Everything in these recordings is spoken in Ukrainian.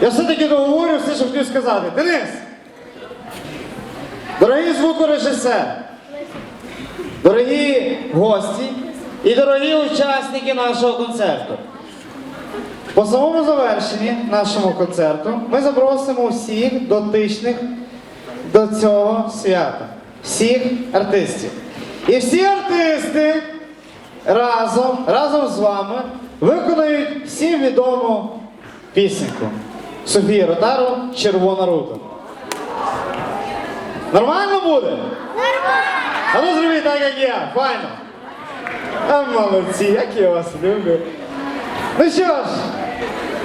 Я все-таки договорю все, що хотів сказати. Денис! Дорогий звукорежисер, дорогі гості і дорогі учасники нашого концерту. По самому завершенні нашого концерту ми запросимо всіх дотичних до цього свята, всіх артистів. І всі артисти разом, разом з вами виконають всім відому пісеньку Софії Ротару Червона рута. Нормально буде? Нормально! А ну зробіть так, як я, файно. А молодці, як я вас люблю. Ну що ж,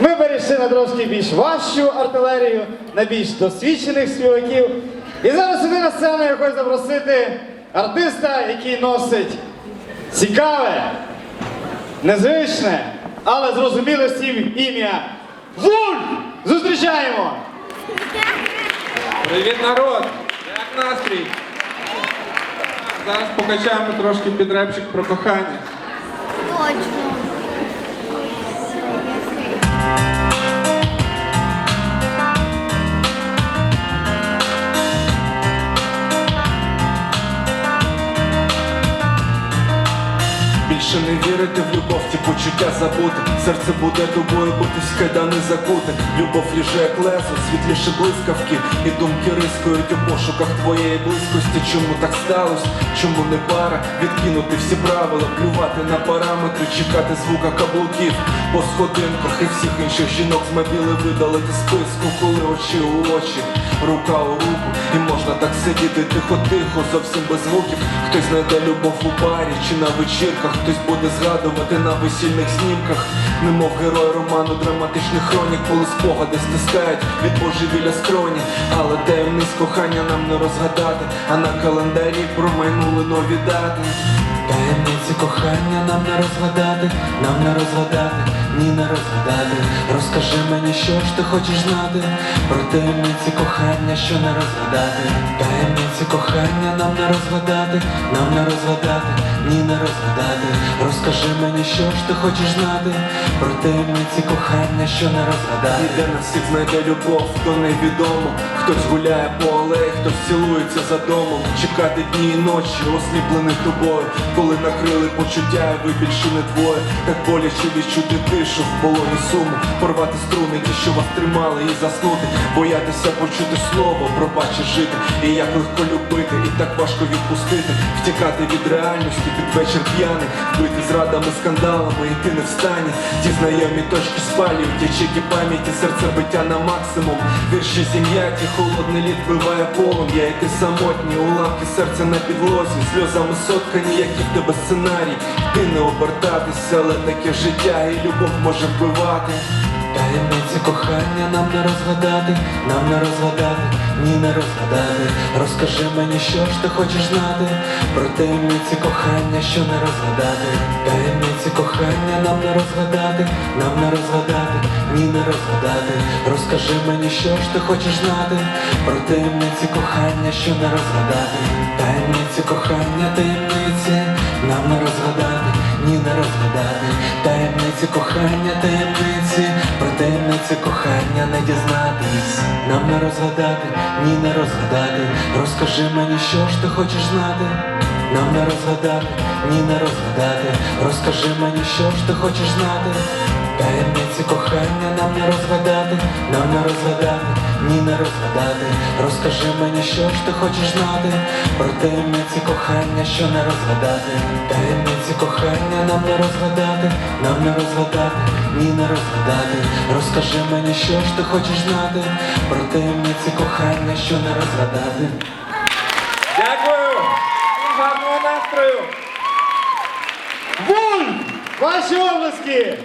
ми перейшли на трошки більш важчу артилерію, на більш досвідчених співаків. І зараз сюди на сцену я хочу запросити артиста, який носить цікаве, незвичне, але зрозуміле всім ім'я. Вульф! Зустрічаємо! Привіт, народ! Як настрій? Зараз покачаємо трошки підрепчик про кохання. Точно. Більше не вірити в любов, ті почуття забути. Серце буде тобою, битись кайдани закути. Любов ліже як лезо, світліше блискавки. І думки рискують у пошуках твоєї близькості. Чому так сталося? Чому не пара? Відкинути всі правила, плювати на параметри, чекати звука каблуків по сходинках і всіх інших жінок з видалити списку, коли очі у очі, рука у руку. Сидіти тихо-тихо, зовсім без звуків. Хтось знайде любов у барі чи на вечірках, хтось буде згадувати на весільних знімках. Немов герой роману драматичних хронік, коли спогади стискають від божевілля скроні. Але таємниць кохання нам не розгадати, а на календарі промайнули нові дати. Таємниці кохання нам не розгадати, нам не розгадати, ні не розгадати. Розкажи мені, що ж ти хочеш знати про таємниці кохання, що не розгадати. Таємниці кохання нам не розгадати, нам не розгадати, ні не розгадати. Розкажи мені, що ж ти хочеш знати про таємниці кохання, що не розгадати. І де нас всіх знайде любов, то невідомо. Хтось гуляє по алеї, хтось цілується за домом. Чекати дні і ночі, осліплених тобою. Коли накрили почуття, і ви більше не двоє. Так боляче відчути тишу в полоні суму. Порвати струни, ті, що вас тримали, і заснути. Боятися почути слово, пробачи жити. І як легко любити, і так важко відпустити. Втікати від реальності, під вечір п'яний, бити зрадами, скандалами, і ти не встані. Ті знайомі точки спалюють, ячейки пам'яті, серце биття на максимум. Вірші зім'яті, холодний лід вбиває полум'я, і ти самотній, уламки серця на підлозі, сльозами соткані, які в тебе сценарій. Ти не обертатися, але таке життя, і любов може вбивати. Таємниці кохання нам не розгадати, нам не розгадати, ні не розгадати. Розкажи мені, що ж ти хочеш знати про таємниці кохання, що не розгадати. Таємниці кохання нам не розгадати, нам не розгадати, ні не розгадати. Розкажи мені, що ж ти хочеш знати про таємниці кохання, що не розгадати. Таємниці кохання, таємниці кохання, таємниці, про таємниці кохання не дізнатись. Нам не розгадати, ні не розгадати. Розкажи мені, що ж ти хочеш знати. Нам не розгадати, ні не розгадати. Розкажи мені, що ж ти хочеш знати. Таємниці кохання нам не розгадати, нам не розгадати, ні не розгадати. Розкажи мені, що ж ти хочеш знати про таємниці кохання, що не розгадати. Таємниці кохання нам не розгадати, нам не розгадати, ні не розгадати. Розкажи мені, що ж ти хочеш знати про таємниці кохання, що не розгадати. Дякую! Всім гарного настрою! Вульф! Ваші обласки!